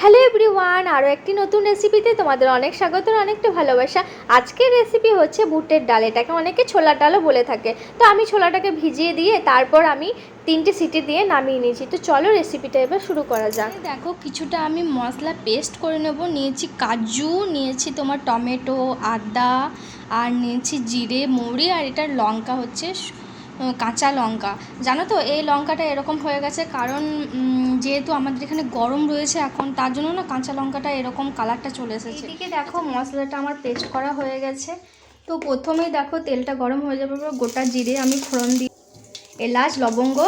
Hello everyone আরও একটি নতুন রেসিপিতে তোমাদের অনেক স্বাগত অনেকটা ভালোবাসা। আজকের রেসিপি হচ্ছে বুটের ডাল। এটাকে অনেকে ছোলার ডালও বলে থাকে। তো আমি ছোলাটাকে ভিজিয়ে দিয়ে তারপর আমি তিনটে সিটি দিয়ে নামিয়ে নিয়েছি। তো চলো রেসিপিটা এবার শুরু করা যাক। দেখো, কিছুটা আমি মশলা পেস্ট করে নেব। নিয়েছি কাজু, নিয়েছি তোমার টমেটো, আদা, আর নিয়েছি জিরে, মৌরি, আর এটার লঙ্কা হচ্ছে কাঁচা লঙ্কা। জানো তো, এই লঙ্কাটা এরকম হয়ে গেছে কারণ যেহেতু আমাদের এখানে গরম রয়েছে এখন, তার জন্য না কাঁচা লঙ্কাটা এরকম কালারটা চলে এসেছে। এদিকে দেখো মশলাটা আমার পেস্ট করা হয়ে গেছে। তো প্রথমেই দেখো তেলটা গরম হয়ে যাবে পর গোটা জিরে আমি ফোড়ন দিই এলাচ, লবঙ্গ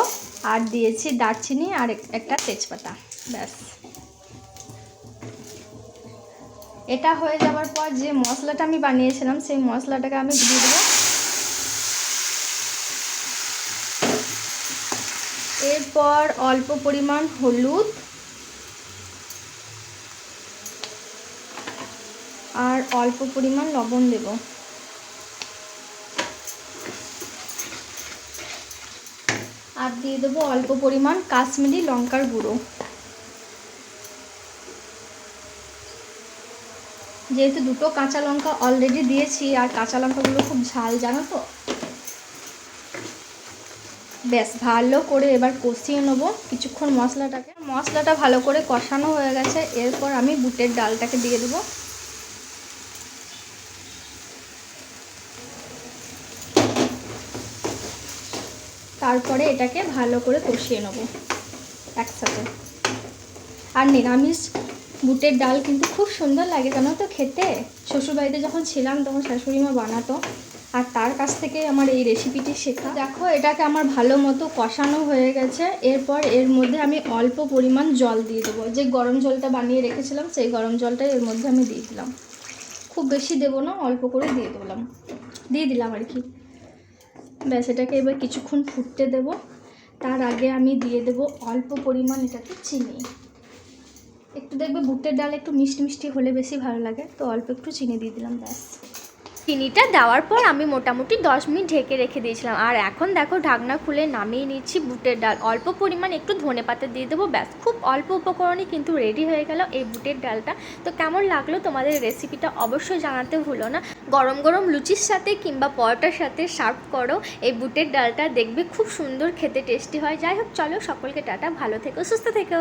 আর দিয়েছি দারচিনি আর একটা তেজপাতা। ব্যাস। এটা হয়ে যাওয়ার পর যে মশলাটা আমি বানিয়েছিলাম, সেই মশলাটাকে আমি দিয়ে দেবো। এরপর অল্প পরিমাণ হলুদ আর অল্প পরিমাণ লবণ দেব। আর দিয়ে দেবো অল্প পরিমাণ কাশ্মীরি লঙ্কার গুঁড়ো। যেহেতু দুটো কাঁচা লঙ্কা অলরেডি দিয়েছি, আর কাঁচা লঙ্কাগুলো খুব ঝাল, জানো তো? ব্যাস, ভালো করে এবার কষিয়ে নেব কিছুক্ষণ মশলাটাকে। মশলাটা ভালো করে কষানো হয়ে গেছে, এরপর আমি বুটের ডালটাকে দিয়ে দেবো। তারপরে এটাকে ভালো করে কষিয়ে নেব একসাথে। আর নিরামিষ বুটের ডাল কিন্তু খুব সুন্দর লাগে, জানো তো খেতে? শ্বশুরবাড়িতে যখন ছিলাম, তখন শাশুড়ি মা বানাতো। আর তার কাছ থেকে আমার এই রেসিপিটি শেখা। দেখো, এটাকে আমার ভালো মতো কষানো হয়ে গেছে। এরপর এর মধ্যে আমি অল্প পরিমাণ জল দিয়ে দেবো। যে গরম জলটা বানিয়ে রেখেছিলাম, সেই গরম জলটা এর মধ্যে আমি দিয়ে দিলাম। খুব বেশি দেবো না, অল্প করে দিয়ে দিলাম। দিয়ে দিলাম আর কি। ব্যাস, এটাকে এবার কিছুক্ষণ ফুটতে দেব। তার আগে আমি দিয়ে দেব অল্প পরিমাণ এটাতে চিনি। একটু দেখবে বুটের ডাল একটু মিষ্টি মিষ্টি হলে বেশি ভালো লাগে, তো অল্প একটু চিনি দিয়ে দিলাম, ব্যাস। চিনিটা দেওয়ার পর আমি মোটামুটি দশ মিনিট ঢেকে রেখে দিয়েছিলাম। আর এখন দেখো ঢাকনা খুলে নামিয়ে নিচ্ছি বুটের ডাল। অল্প পরিমাণ একটু ধনে পাতা দিয়ে দেবো, ব্যাস। খুব অল্প উপকরণে কিন্তু রেডি হয়ে গেল এই বুটের ডালটা। তো কেমন লাগল তোমাদের রেসিপিটা অবশ্যই জানাতে ভুলো না। গরম গরম লুচির সাথে কিংবা পরোটার সাথে সার্ভ করো। এই বুটের ডালটা দেখবে খুব সুন্দর, খেতে টেস্টি হয়। যাই হোক, চলো সকলকে টাটা। ভালো থেকো, সুস্থ থেকো।